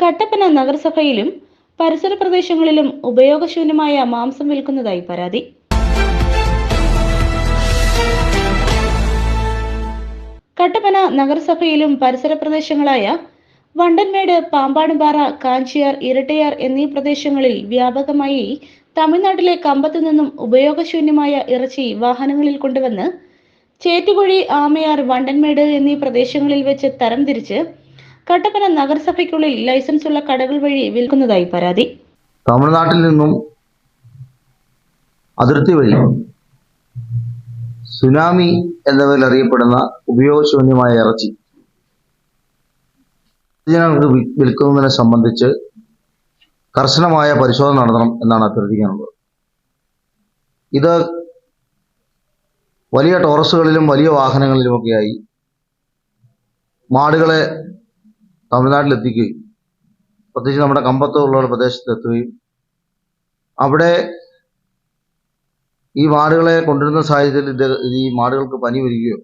കട്ടപ്പന നഗരസഭയിലും പരിസര പ്രദേശങ്ങളിലും ഉപയോഗശൂന്യമായ മാംസം വിൽക്കുന്നതായി പരാതി. കട്ടപ്പന നഗരസഭയിലും പരിസര പ്രദേശങ്ങളായ വണ്ടൻമേട് പാമ്പാടുംപാറ കാഞ്ചിയാർ ഇരട്ടയാർ എന്നീ പ്രദേശങ്ങളിൽ വ്യാപകമായി തമിഴ്നാട്ടിലെ കമ്പത്തു നിന്നും ഉപയോഗശൂന്യമായ ഇറച്ചി വാഹനങ്ങളിൽ കൊണ്ടുവന്ന് ചേറ്റുകുഴി ആമയാർ വണ്ടൻമേട് എന്നീ പ്രദേശങ്ങളിൽ വെച്ച് തരംതിരിച്ച് കട്ടപ്പന നഗരസഭയ്ക്കുള്ളിൽ ലൈസൻസ് ഉള്ള കടകൾ വഴി വിൽക്കുന്നതായി പരാതി. തമിഴ്നാട്ടിൽ നിന്നും അതിർത്തി വഴി സുനാമി എന്ന പേരിൽ അറിയപ്പെടുന്ന ഉപയോഗശൂന്യമായ ഇറച്ചി ജനങ്ങൾക്ക് വിൽക്കുന്നതിനെ സംബന്ധിച്ച് കർശനമായ പരിശോധന നടത്തണം എന്നാണ് അഭ്യർത്ഥിക്കാനുള്ളത്. ഇത് വലിയ ടോറസുകളിലും വലിയ വാഹനങ്ങളിലുമൊക്കെയായി മാടുകളെ തമിഴ്നാട്ടിലെത്തിക്കുകയും പ്രത്യേകിച്ച് നമ്മുടെ കമ്പത്തുള്ള പ്രദേശത്ത് എത്തുകയും അവിടെ ഈ മാടുകളെ കൊണ്ടുവരുന്ന സാഹചര്യത്തിൽ ഇത് ഈ മാടുകൾക്ക് പനി വരികയോ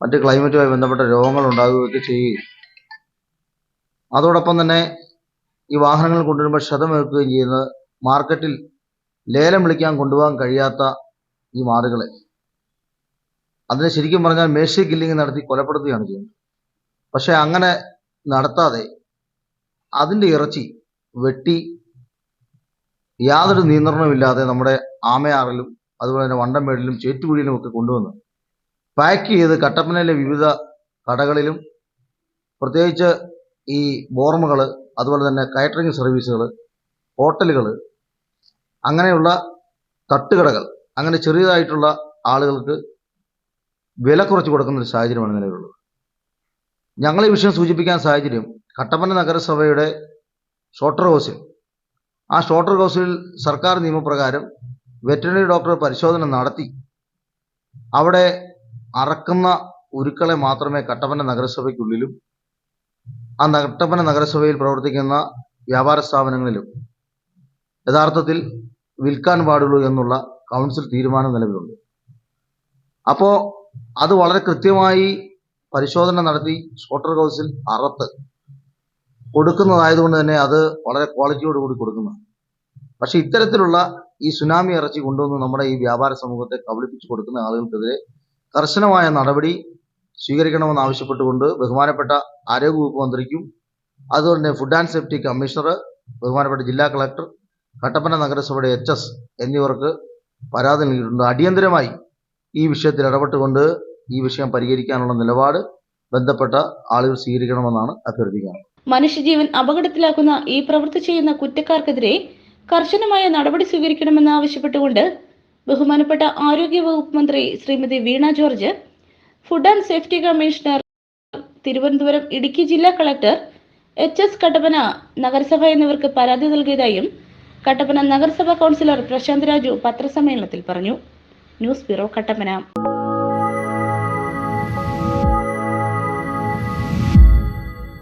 മറ്റ് ക്ലൈമറ്റുമായി ബന്ധപ്പെട്ട രോഗങ്ങൾ ഉണ്ടാകുകയൊക്കെ ചെയ്യുകയും അതോടൊപ്പം തന്നെ ഈ വാഹനങ്ങൾ കൊണ്ടുവരുമ്പോൾ ക്ഷതമേൽക്കുകയും ചെയ്യുന്നത് മാർക്കറ്റിൽ ലേലം വിളിക്കാൻ കൊണ്ടുപോകാൻ കഴിയാത്ത ഈ മാടുകളെ. അതിനെ ശരിക്കും പറഞ്ഞാൽ മേശി കില്ലിങ് നടത്തി കൊലപ്പെടുത്തുകയാണ് ചെയ്യുന്നത്. പക്ഷേ അങ്ങനെ നടത്താതെ അതിന്റെ ഇറച്ചി വെട്ടി യാതൊരു നിയന്ത്രണമില്ലാതെ നമ്മുടെ ആമയാറിലും അതുപോലെ തന്നെ വണ്ടമേടിലും ചേറ്റുകുഴിയിലും ഒക്കെ കൊണ്ടുവന്ന് പാക്ക് ചെയ്ത് കട്ടപ്പനയിലെ വിവിധ കടകളിലും പ്രത്യേകിച്ച് ഈ ബോർമകൾ അതുപോലെ തന്നെ കാറ്ററിംഗ് സർവീസുകൾ ഹോട്ടലുകൾ അങ്ങനെയുള്ള തട്ടുകടകൾ അങ്ങനെ ചെറിയതായിട്ടുള്ള ആളുകൾക്ക് വില കുറച്ച് കൊടുക്കുന്ന ഒരു സാഹചര്യമാണ് നിലവിലുള്ളത്. ഞങ്ങൾ ഈ വിഷയം സൂചിപ്പിക്കാൻ സാഹചര്യം കട്ടപ്പന നഗരസഭയുടെ ഷോട്ടർ ഹൗസിൽ. ആ ഷോട്ടർ ഹൗസിൽ സർക്കാർ നിയമപ്രകാരം വെറ്ററിനറി ഡോക്ടർ പരിശോധന നടത്തി. അവിടെ അറക്കുന്ന ഉരുക്കളെ മാത്രമേ കട്ടപ്പന നഗരസഭയ്ക്കുള്ളിലും ആ കട്ടപ്പന നഗരസഭയിൽ പ്രവർത്തിക്കുന്ന വ്യാപാര സ്ഥാപനങ്ങളിലും യഥാർത്ഥത്തിൽ വിൽക്കാൻ പാടുള്ളൂ എന്നുള്ള കൗൺസിൽ തീരുമാനം നിലവിലുണ്ട്. അപ്പോൾ അത് വളരെ കൃത്യമായി പരിശോധന നടത്തി ഷോർട്ടർ ഹൗസിൽ അറത്ത് കൊടുക്കുന്നതായതുകൊണ്ട് തന്നെ അത് വളരെ ക്വാളിറ്റിയോട് കൂടി കൊടുക്കുന്നു. പക്ഷെ ഇത്തരത്തിലുള്ള ഈ സുനാമി ഇറച്ചി കൊണ്ടുവന്ന് നമ്മുടെ ഈ വ്യാപാര സമൂഹത്തെ കബളിപ്പിച്ചു കൊടുക്കുന്ന ആളുകൾക്കെതിരെ കർശനമായ നടപടി സ്വീകരിക്കണമെന്ന് ആവശ്യപ്പെട്ടുകൊണ്ട് ബഹുമാനപ്പെട്ട ആരോഗ്യവകുപ്പ് മന്ത്രിക്കും അതുപോലെ തന്നെ ഫുഡ് ആൻഡ് സേഫ്റ്റി കമ്മീഷണർ ബഹുമാനപ്പെട്ട ജില്ലാ കളക്ടർ കട്ടപ്പന നഗരസഭയുടെ എച്ച് എസ് എന്നിവർക്ക് പരാതി നൽകിയിട്ടുണ്ട്. അടിയന്തരമായി ഈ വിഷയത്തിൽ ഇടപെട്ടുകൊണ്ട് ഈ വിഷയം പരിഹരിക്കാനുള്ള നിലപാട് ബന്ധപ്പെട്ട ആളുകൾ സ്വീകരിക്കണമെന്നാണ് അഭ്യർത്ഥിക്കുന്നത്. മനുഷ്യജീവൻ അപകടത്തിലാക്കുന്ന ഈ പ്രവൃത്തി ചെയ്യുന്ന കുറ്റക്കാർക്കെതിരെ കർശനമായ നടപടി സ്വീകരിക്കണമെന്ന് ആവശ്യപ്പെട്ടുകൊണ്ട് ബഹുമാനപ്പെട്ട ആരോഗ്യ വകുപ്പ് മന്ത്രി Shrimati Veena George food and safety commissioner Thiruvananthapuram Idukki ജില്ലാ കളക്ടർ എച്ച് എസ് കട്ടപ്പന നഗരസഭ എന്നിവർക്ക് പരാതി നൽകിയതായും കട്ടപ്പന നഗരസഭാ കൗൺസിലർ പ്രശാന്ത് രാജു പത്രസമ്മേളനത്തിൽ പറഞ്ഞു. News bureau Kattappana.